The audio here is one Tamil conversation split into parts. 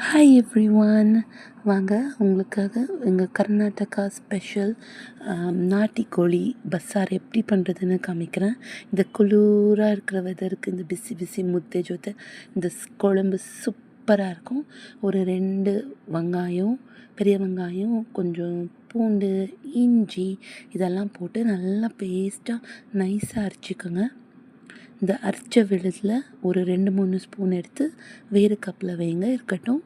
ஹாய் எவ்ரி ஒன் வாங்க உங்களுக்காக எங்கள் கர்நாடகா ஸ்பெஷல் நாட்டி கோழி பஸ்ஸார் எப்படி பண்ணுறதுன்னு காமிக்கிறேன். இந்த குளூராக இருக்கிற வெதருக்கு இந்த பிசி பிசி முத்தை ஜோத்தை இந்த ஸ் குழம்பு சூப்பராக இருக்கும். ஒரு ரெண்டு வெங்காயம் பெரிய வெங்காயம் கொஞ்சம் பூண்டு இஞ்சி இதெல்லாம் போட்டு நல்லா பேஸ்ட்டாக நைஸாக அரைச்சிக்கோங்க. இந்த அரைச்ச விழுதில் ஒரு ரெண்டு மூணு ஸ்பூன் எடுத்து வேறு கப்பில் வைங்க இருக்கட்டும்.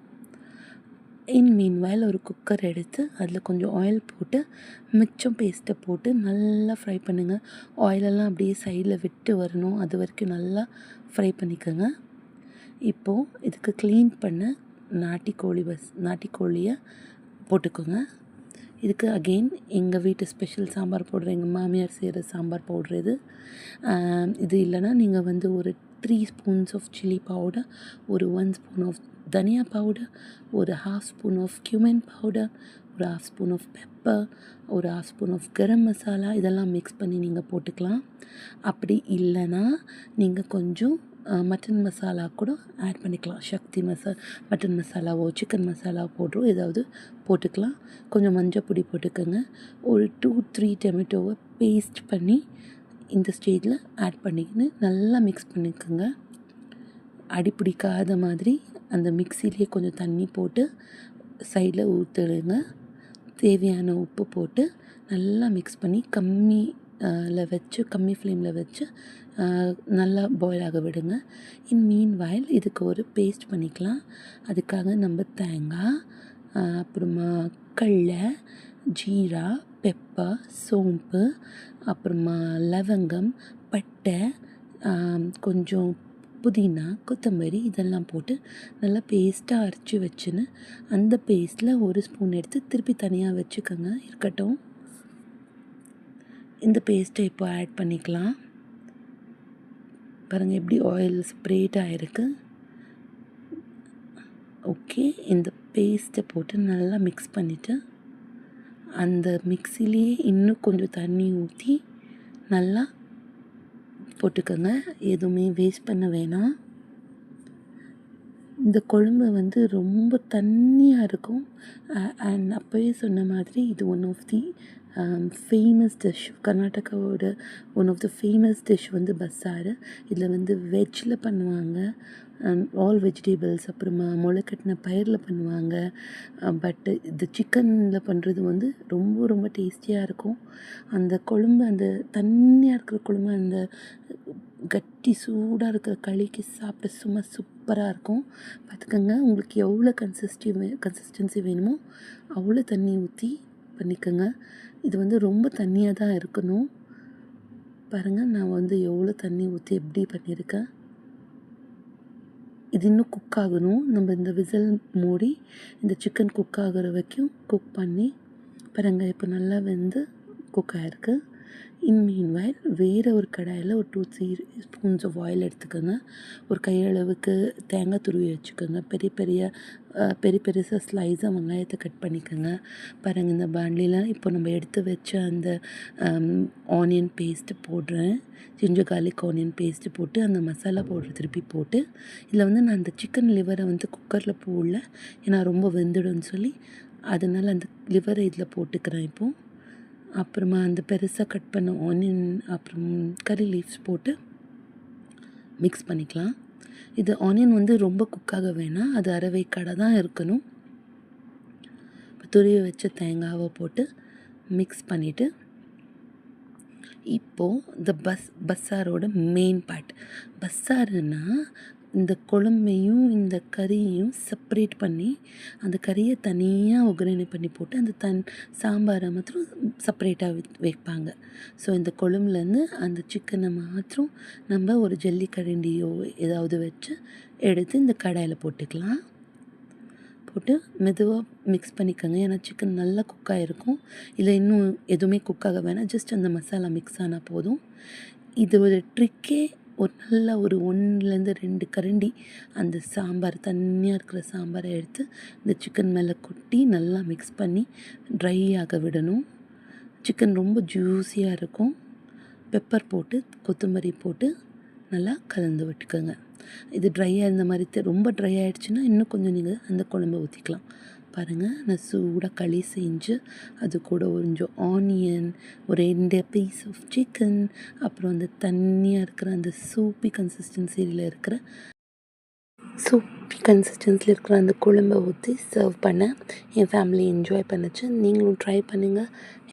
இன் மீன்வாயில் ஒரு குக்கர் எடுத்து அதில் கொஞ்சம் ஆயில் போட்டு மிச்சம் பேஸ்ட்டை போட்டு நல்லா ஃப்ரை பண்ணுங்கள் ஆயிலெல்லாம் அப்படியே சைடில் விட்டு வரணும். அது வரைக்கும் நல்லா ஃப்ரை பண்ணிக்கோங்க. இப்போது இதுக்கு க்ளீன் பண்ண நாட்டிக்கோழி பஸ் நாட்டிக்கோழியை போட்டுக்கோங்க. இதுக்கு அகெயின் எங்கள் வீட்டு ஸ்பெஷல் சாம்பார் போடுற எங்கள் மாமியார் செய்கிற சாம்பார் போடுறது இது. இல்லைன்னா நீங்கள் வந்து ஒரு three spoons of chilli powder ஒரு ஒன் ஸ்பூன் ஆஃப் தனியா பவுடர் ஒரு half spoon of cumin powder ஒரு ஹாஃப் ஸ்பூன் ஆஃப் பெப்பர் ஒரு half spoon of garam masala இதெல்லாம் மிக்ஸ் பண்ணி நீங்கள் போட்டுக்கலாம். அப்படி இல்லைன்னா நீங்கள் கொஞ்சம் மட்டன் மசாலா கூட ஆட் பண்ணிக்கலாம். சக்தி மசா மட்டன் மசாலாவோ சிக்கன் மசாலா போடுறோ ஏதாவது போட்டுக்கலாம். கொஞ்சம் மஞ்சள் பொடி போட்டுக்கோங்க. ஒரு டூ த்ரீ டொமேட்டோவை பேஸ்ட் பண்ணி இந்த ஸ்டேஜில் ஆட் பண்ணிக்கின்னு நல்லா மிக்ஸ் பண்ணிக்கோங்க. அடி பிடிக்காத மாதிரி அந்த மிக்சிலேயே கொஞ்சம் தண்ணி போட்டு சைடில் ஊற்றிடுங்க தேவையான உப்பு போட்டு நல்லா மிக்ஸ் பண்ணி கம்மி ல வச்சு கம்மி ஃப்ளேமில் வச்சு நல்லா பாயில் ஆக விடுங்க. இன் மீன் வாயில் இதுக்கு ஒரு பேஸ்ட் பண்ணிக்கலாம். அதுக்காக நம்ம தேங்காய் அப்புறமா கடலை ஜீரா பெப்பர் சோம்பு அப்புறமா லவங்கம் பட்டை கொஞ்சம் புதினா கொத்தமல்லி இதெல்லாம் போட்டு நல்லா பேஸ்ட்டாக அரைச்சி வச்சுன்னு அந்த பேஸ்ட்டில் ஒரு ஸ்பூன் எடுத்து திருப்பி தனியாக வச்சுக்கோங்க. இருக்கட்டும். இந்த பேஸ்ட்டை இப்போ ஆட் பண்ணிக்கலாம். பாருங்கள் எப்படி ஆயில் ஸ்ப்ரேட் ஆகிருக்கு ஓகே இந்த பேஸ்ட்டை போட்டு நல்லா மிக்ஸ் பண்ணிவிட்டு அந்த மிக்சிலேயே இன்னும் கொஞ்சம் தண்ணி ஊற்றி நல்லா போட்டுக்கோங்க. எதுவுமே வேஸ்ட் பண்ண வேணாம். இந்த குழம்பு வந்து ரொம்ப தண்ணியாக இருக்கும். அண்ட் அப்போவே சொன்ன மாதிரி இது one of the famous dish கர்நாடகாவோட one of the famous dish வந்து பஸ்ஸாறு இதில் வந்து வெஜ்ஜில் பண்ணுவாங்க. Um, ஆல் வெஜிடேபிள்ஸ் அப்புறமா முளைக்கட்டின பயிரில் பண்ணுவாங்க. பட்டு இது சிக்கனில் பண்ணுறது வந்து ரொம்ப ரொம்ப டேஸ்டியாக இருக்கும். அந்த குழம்பு அந்த தண்ணியாக இருக்கிற குழம்பு அந்த கட்டி சூடாக இருக்கிற களிக்கு சாப்பிட சும்மா சூப்பராக இருக்கும். பார்த்துக்கோங்க உங்களுக்கு எவ்வளோ கன்சிஸ்டி வே கன்சிஸ்டன்சி வேணுமோ அவ்வளோ தண்ணி ஊற்றி பண்ணிக்கோங்க. இது வந்து ரொம்ப தண்ணியாக தான் இருக்கணும். பாருங்கள் நான் வந்து எவ்வளோ தண்ணி ஊற்றி எப்படி பண்ணியிருக்கேன். இது இன்னும் குக் ஆகணும். நம்ம இந்த விசில் மூடி இந்த சிக்கன் குக் ஆகிற வரைக்கும் குக் பண்ணி பாருங்கள் இப்போ நல்லா வெந்து குக் ஆகிருக்கு இன் மீன் வயல் வேறு ஒரு கடாயில் ஒரு two three spoons of oil எடுத்துக்கோங்க. ஒரு கையளவுக்கு தேங்காய் துருவி வச்சுக்கோங்க. பெரிய பெரிய பெரிய பெருசாக ஸ்லைஸாக வெங்காயத்தை கட் பண்ணிக்கோங்க. பாருங்கள் இந்த பாண்டிலாம் இப்போ நம்ம எடுத்து வச்ச அந்த ஆனியன் பேஸ்ட்டு போடுறேன். ஜிஞ்சர் கார்லிக் ஆனியன் பேஸ்ட்டு போட்டு அந்த மசாலா பவுடர் திருப்பி போட்டு இதில் வந்து நான் அந்த சிக்கன் லிவரை வந்து குக்கரில் போடல. ஏன்னா ரொம்ப வெந்துடும்னு சொல்லி அதனால் அந்த லிவரை இதில் போட்டுக்கிறேன் இப்போது அப்புறமா அந்த பெருசாக கட் பண்ண ஆனியன் அப்புறம் கறி லீவ்ஸ் போட்டு மிக்ஸ் பண்ணிக்கலாம். இது ஆனியன் வந்து ரொம்ப குக்காக வேணாம். அது அரைவேக்காடாக தான் இருக்கணும். இப்போ துருவி வச்ச தேங்காவை போட்டு மிக்ஸ் பண்ணிவிட்டு இப்போது இந்த பஸ் பஸ்ஸாரோட மெயின் பார்ட் பஸ்ஸாருன்னா இந்த குழம்பையும் இந்த கறியையும் செப்பரேட் பண்ணி அந்த கறியை தனியாக ஒகரணை பண்ணி போட்டு அந்த தன் சாம்பாரை மாத்திரம் செப்பரேட்டாக வைப்பாங்க. ஸோ இந்த குழம்புலேருந்து அந்த சிக்கனை மாத்திரம் நம்ம ஒரு ஜல்லி கரண்டியோ ஏதாவது வச்சு எடுத்து இந்த கடாயில் போட்டுக்கலாம். போட்டு மெதுவாக மிக்ஸ் பண்ணிக்கோங்க. ஏன்னா சிக்கன் நல்லா குக்காக இருக்கும் இல்லை இன்னும் எதுவுமே குக்காக வேணாம். ஜஸ்ட் அந்த மசாலா மிக்ஸ் ஆனால் போதும். இது ஒரு ட்ரிக்கே ஒரு நல்ல ஒரு ஒன்றுலேருந்து ரெண்டு கரண்டி அந்த சாம்பார் தண்ணியாக இருக்கிற சாம்பாரை எடுத்து இந்த சிக்கன் மேலே கொட்டி நல்லா மிக்ஸ் பண்ணி ட்ரை ஆக விடணும். சிக்கன் ரொம்ப ஜூஸியாக இருக்கும். பெப்பர் போட்டு கொத்தமல்லி போட்டு நல்லா கலந்து விட்டுக்கோங்க. இது ட்ரையாக இருந்த மாதிரி ரொம்ப ட்ரை ஆகிடுச்சின்னா இன்னும் கொஞ்சம் நீங்கள் அந்த குழம்ப ஊற்றிக்கலாம் பாருங்கள் நான் சூடாக களி செஞ்சு அது கூட கொஞ்சம் ஆனியன் ஒரு ரெண்டு பீஸ் ஆஃப் சிக்கன் அப்புறம் அந்த தண்ணியாக இருக்கிற அந்த சூப்பி கன்சிஸ்டன்சியில் இருக்கிற சூப்பி கன்சிஸ்டன்சியில் இருக்கிற அந்த குழம்ப ஊற்றி சர்வ் பண்ணேன் என் ஃபேமிலி என்ஜாய் பண்ணுச்சு. நீங்களும் ட்ரை பண்ணுங்கள்